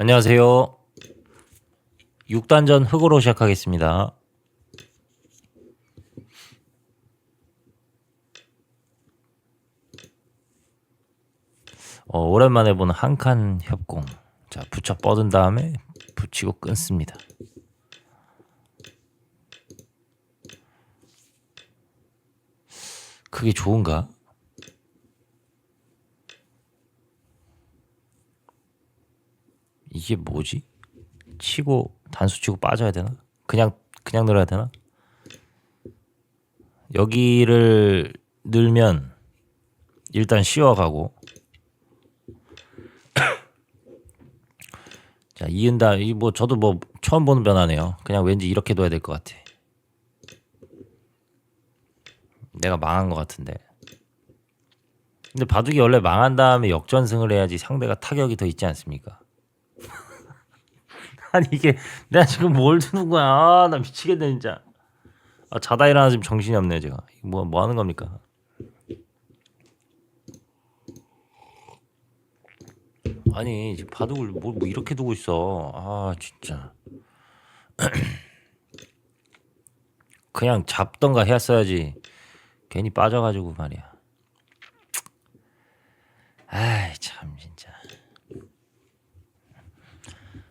안녕하세요. 6단전 흑으로 시작하겠습니다. 어, 오랜만에 보는 한 칸 협공. 자, 붙여 뻗은 다음에 붙이고 끊습니다. 그게 좋은가? 이게 뭐지? 치고 단수 치고 빠져야 되나? 그냥 그냥 늘어야 되나? 여기를 늘면 일단 쉬어가고 자 이은다 이 뭐 저도 뭐 처음 보는 변화네요. 그냥 왠지 이렇게 둬야 될 것 같아. 내가 망한 것 같은데. 근데 바둑이 원래 망한 다음에 역전승을 해야지 상대가 타격이 더 있지 않습니까? 아니 이게 내가 지금 뭘 두는 거야? 아, 나 미치겠네 진짜. 아, 자다 일어나 지금 정신이 없네 제가. 뭐뭐 하는 겁니까? 아니 지금 바둑을 뭐, 뭐 이렇게 두고 있어. 아 진짜. 그냥 잡던가 했어야지. 괜히 빠져가지고 말이야. 아이 참 진짜.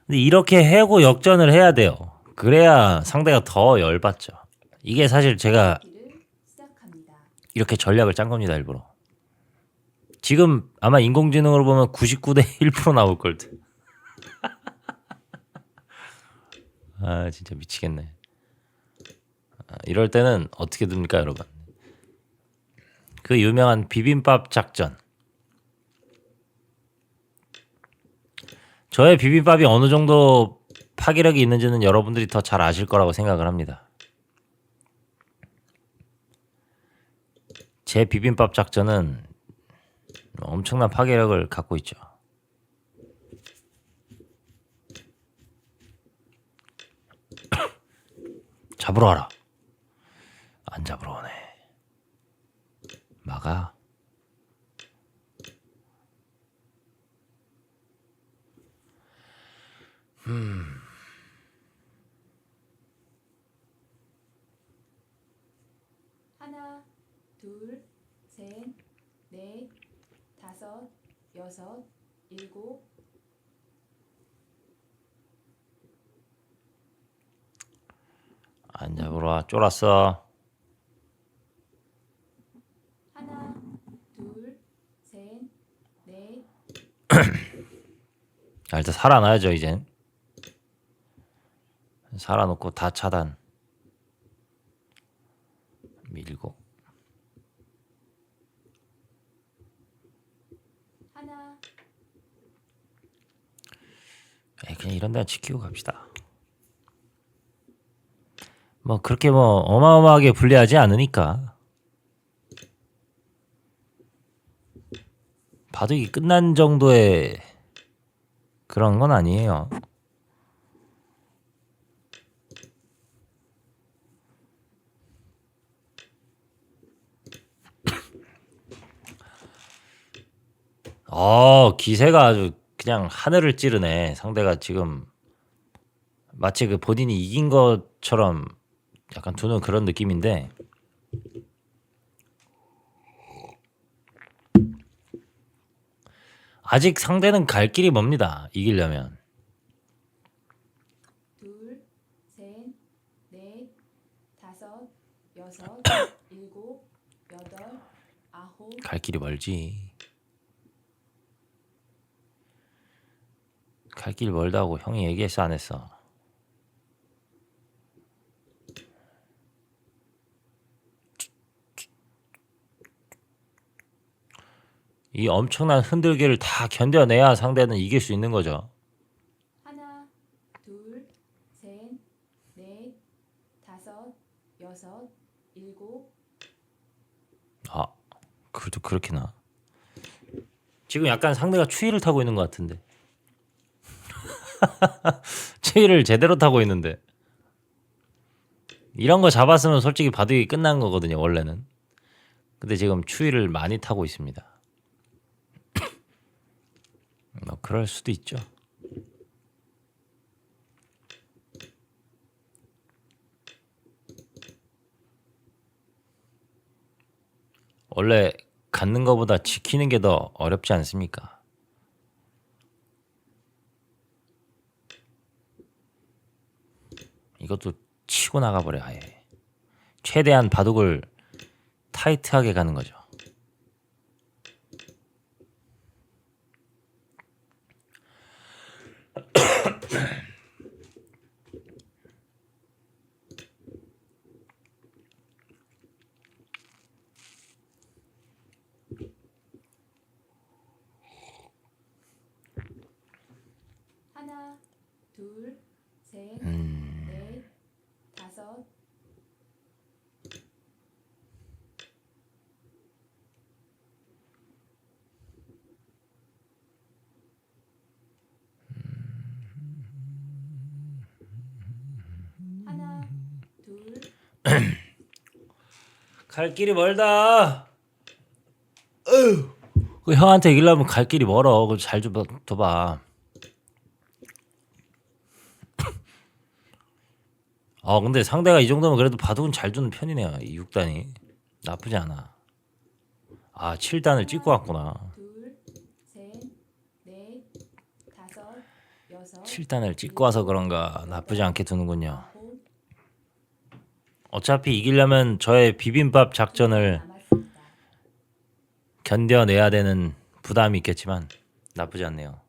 근데 이렇게 해고 역전을 해야 돼요. 그래야 상대가 더 열받죠. 이게 사실 제가. 이렇게 전략을 짠 겁니다 일부러. 지금 아마 인공지능으로 보면 99대 1% 나올 걸 듯. 아 진짜 미치겠네. 아, 이럴 때는 어떻게 됩니까 여러분? 그 유명한 비빔밥 작전. 저의 비빔밥이 어느 정도 파괴력이 있는지는 여러분들이 더 잘 아실 거라고 생각을 합니다. 제 비빔밥 작전은 엄청난 파괴력을 갖고 있죠. 잡으러 와라. 안 잡으러 오네. 막아. 하나, 둘, 셋, 넷, 다섯, 여섯, 일곱, 안 잡으러 와. 쫄았어. 하나, 둘, 셋, 넷, 자, 일단 살아놔야죠 이젠. 살아놓고 다 차단. 밀고. 하나, 에이, 그냥 이런 데는 지키고 갑시다. 뭐 그렇게 뭐 어마어마하게 불리하지 않으니까. 바둑이 끝난 정도의 그런 건 아니에요. 어, 기세가 아주 그냥 하늘을 찌르네. 상대가 지금 마치 그 본인이 이긴 것처럼 약간 두는 그런 느낌인데 아직 상대는 갈 길이 멉니다. 이기려면. 둘, 셋, 넷, 다섯, 여섯, 일곱, 여덟, 아홉, 갈 길이 멀지. 갈 길 멀다고 형이 얘기했어 안 했어? 이 엄청난 흔들기를 다 견뎌내야 상대는 이길 수 있는 거죠. 하나, 둘, 셋, 넷, 다섯, 여섯, 일곱, 아, 그래도 그렇게 나. 지금 약간 상대가 추위를 타고 있는 것 같은데. 추위를 제대로 타고 있는데. 이런 거 잡았으면 솔직히 바둑이 끝난 거거든요 원래는. 근데 지금 추위를 많이 타고 있습니다. 뭐 그럴 수도 있죠. 원래 갖는 것보다 지키는 게 더 어렵지 않습니까? 이것도 치고 나가버려 아예. 최대한 바둑을 타이트하게 가는 거죠. 하나, 둘, 셋, 음. 넷, 다섯, 하나, 둘, 갈 길이 멀다. 그 형한테 이기려면 갈 길이 멀어. 그잘좀 둬봐. 아 근데 상대가 이 정도면 그래도 바둑은 잘 두는 편이네요. 이 6단이 나쁘지 않아. 아 7단을 찍고 왔구나. 둘, 셋, 넷, 다섯, 여섯, 7단을 찍고 와서 그런가 나쁘지 않게 두는군요. 어차피 이기려면 저의 비빔밥 작전을. 견뎌내야 되는 부담이 있겠지만 나쁘지 않네요.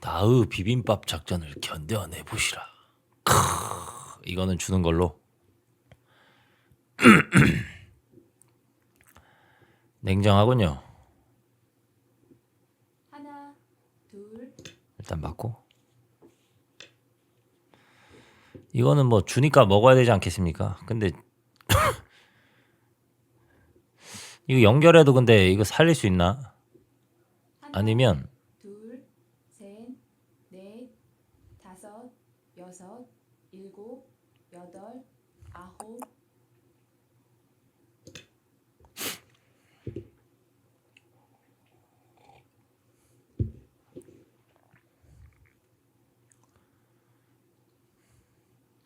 나의 비빔밥 작전을 견뎌내 보시라. 이거는 주는 걸로. 냉정하군요. 하나, 둘, 일단 맞고. 이거는 뭐 주니까 먹어야 되지 않겠습니까? 근데 이거 연결해도 근데 이거 살릴 수 있나? 아니면 둘, 셋, 넷, 다섯, 여섯, 일곱, 여덟, 아홉,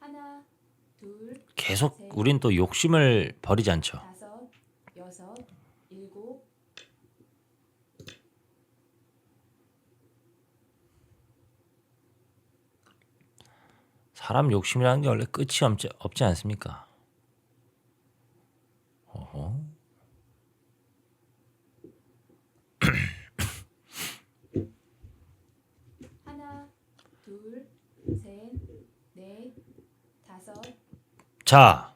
하나, 둘, 계속 우린 또 욕심을 버리지 않죠. 사람 욕심이라는 게 원래 끝이 없지 않습니까? 어허. 하나, 둘, 셋, 넷, 다섯, 자,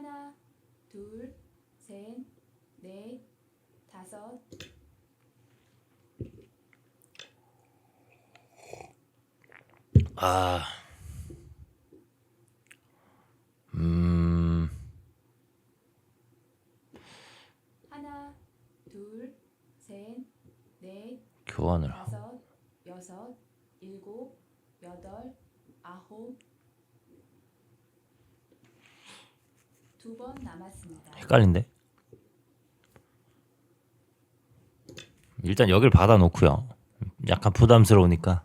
하나, 둘, 셋, 넷, 다섯, 아, 음, 하나, 둘, 셋, 넷, 교환을. 다섯, 여섯, 일곱, 여덟, 아홉, 두 번 남았습니다. 헷갈린데? 일단 여길 받아 놓고요. 약간 부담스러우니까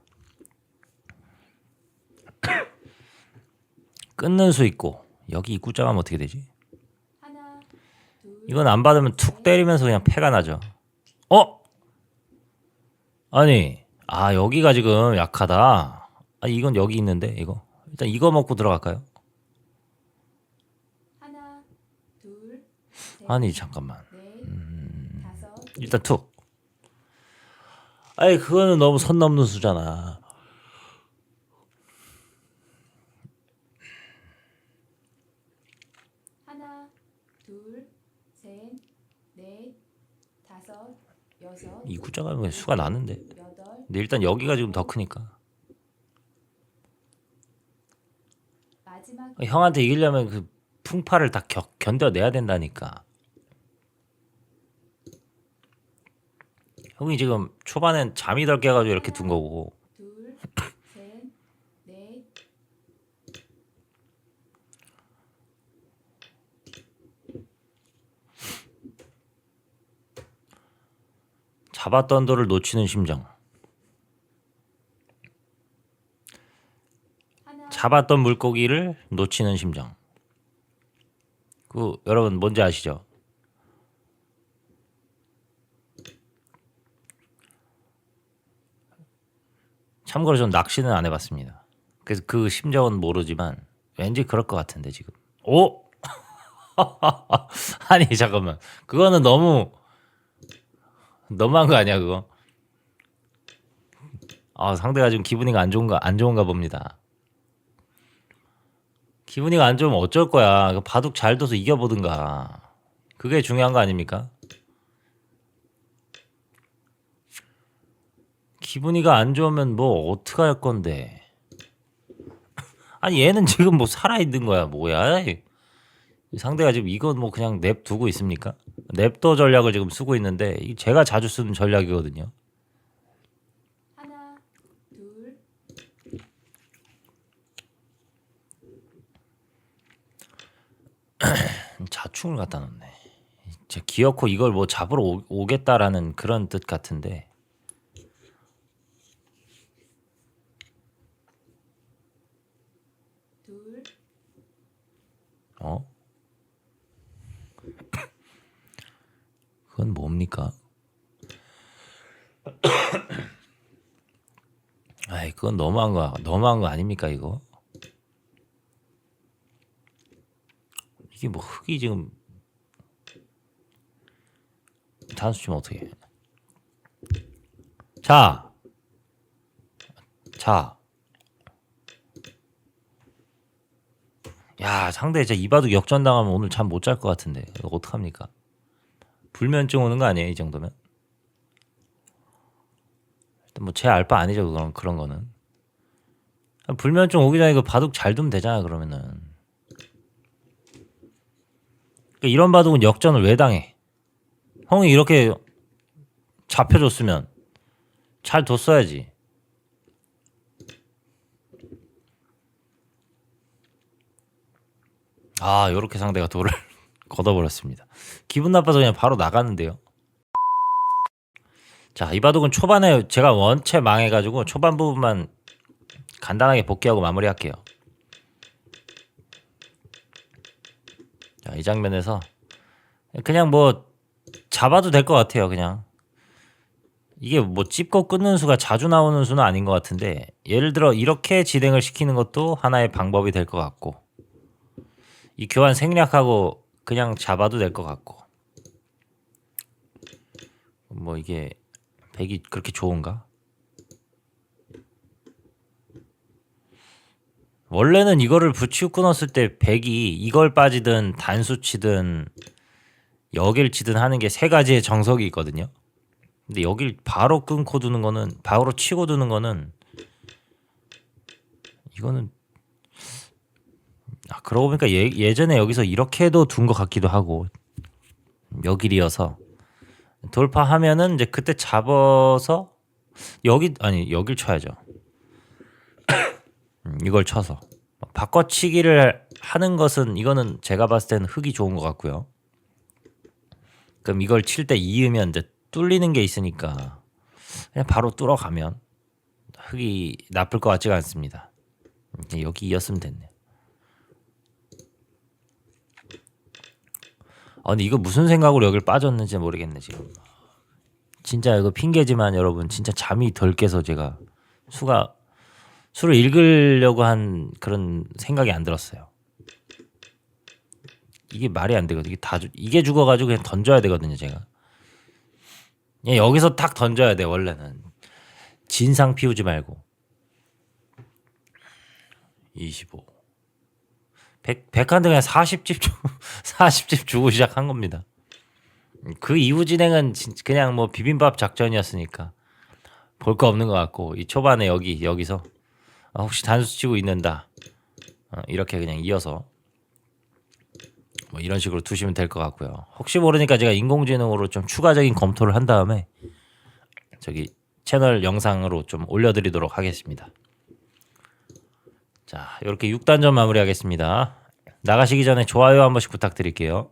끊는 수 있고 여기 입구자가 하면 어떻게 되지? 하나, 둘, 이건 안 받으면 툭 때리면서 그냥 패가 나죠. 어? 아니, 아 여기가 지금 약하다. 아 이건 여기 있는데 이거 일단 이거 먹고 들어갈까요? 하나, 둘, 셋, 아니 잠깐만. 넷, 다섯, 일단 툭. 아니 그거는 너무 선 넘는 수잖아. 하나, 둘, 셋, 넷, 다섯, 여섯, 이 구자가 왜 수가 나는데. 여덟, 근데 일단 여기가 지금 더 크니까. 마지막 형한테 이기려면 그 풍파를 다 겨, 견뎌내야 된다니까. 형이 지금 초반엔 잠이 덜 깨가지고 이렇게 둔 거고. 잡았던 돌을 놓치는 심정. 잡았던 물고기를 놓치는 심정. 그 여러분 뭔지 아시죠? 참고로 전 낚시는 안 해봤습니다. 그래서 그 심정은 모르지만 왠지 그럴 것 같은데 지금. 오? 아니 잠깐만. 그거는 너무 너무한 거 아니야 그거? 아 상대가 지금 기분이가 안 좋은가 안 좋은가 봅니다. 기분이가 안 좋으면 어쩔 거야. 그 바둑 잘 둬서 이겨보든가. 그게 중요한 거 아닙니까? 기분이가 안 좋으면 뭐 어떻게 할 건데? 아니 얘는 지금 뭐 살아 있는 거야. 뭐야? 이 상대가 지금 이건 뭐 그냥 냅 두고 있습니까? 냅둬 전략을 지금 쓰고 있는데 이 제가 자주 쓰는 전략이거든요. 하나, 둘, 자충을 갖다 놓네. 제 기어코 이걸 뭐 잡으러 오, 오겠다라는 그런 뜻 같은데. 둘, 어? 그건 뭡니까? 아이 그건 너무한 거 너무한 거 아닙니까 이거? 이게 뭐 흙이 지금 단수 치면 어떻게? 해? 자, 자, 야 상대 진짜 이바둑 역전 당하면 오늘 잠 못 잘 것 같은데 이거 어떡합니까? 불면증 오는 거 아니에요 이 정도면? 뭐제 알바 아니죠 그런 그런 거는 불면증 오기 전에 그 바둑 잘 두면 되잖아 그러면은 그러니까 이런 바둑은 역전을 왜 당해? 형이 이렇게 잡혀줬으면 잘 뒀어야지. 아, 요렇게 상대가 돌을 걷어버렸습니다. 기분 나빠서 그냥 바로 나갔는데요. 자, 이 바둑은 초반에 제가 원체 망해가지고 초반 부분만 간단하게 복귀하고 마무리할게요. 자, 이 장면에서 그냥 뭐 잡아도 될 것 같아요, 그냥. 이게 뭐 찝고 끊는 수가 자주 나오는 수는 아닌 것 같은데 예를 들어 이렇게 진행을 시키는 것도 하나의 방법이 될 것 같고 이 교환 생략하고 그냥 잡아도 될 것 같고 뭐 이게 백이 그렇게 좋은가? 원래는 이거를 붙이고 끊었을 때 백이 이걸 빠지든 단수 치든 여길 치든 하는 게 세 가지의 정석이 있거든요. 근데 여길 바로 끊고 두는 거는 바로 치고 두는 거는 이거는 아 그러고 보니까 예, 예전에 여기서 이렇게도 둔 것 같기도 하고 여길이어서 돌파하면은 이제 그때 잡아서 여기 아니 여길 쳐야죠. 음, 이걸 쳐서 바꿔치기를 하는 것은 이거는 제가 봤을 때는 흙이 좋은 것 같고요. 그럼 이걸 칠 때 이으면 이제 뚫리는 게 있으니까 그냥 바로 뚫어가면 흙이 나쁠 것 같지가 않습니다. 여기 이었으면 됐네. 아 근데 이거 무슨 생각으로 여길 빠졌는지 모르겠네 지금. 진짜 이거 핑계지만 여러분 진짜 잠이 덜 깨서 제가 수가 수를 읽으려고 한 그런 생각이 안 들었어요. 이게 말이 안 되거든. 이게 다 죽- 이게 죽어가지고 그냥 던져야 되거든요 제가. 그냥 여기서 탁 던져야 돼 원래는 진상 피우지 말고 25 100, 100한테 그냥 40집 주 40집 주고 시작한 겁니다 그 이후 진행은 진- 그냥 뭐 비빔밥 작전이었으니까 볼 거 없는 것 같고 이 초반에 여기 여기서 아, 혹시 단수 치고 있는다 어, 이렇게 그냥 이어서 뭐 이런 식으로 두시면 될 것 같고요. 혹시 모르니까 제가 인공지능으로 좀 추가적인 검토를 한 다음에 저기 채널 영상으로 좀 올려드리도록 하겠습니다. 자 이렇게 6단전 마무리하겠습니다. 나가시기 전에 좋아요 한 번씩 부탁드릴게요.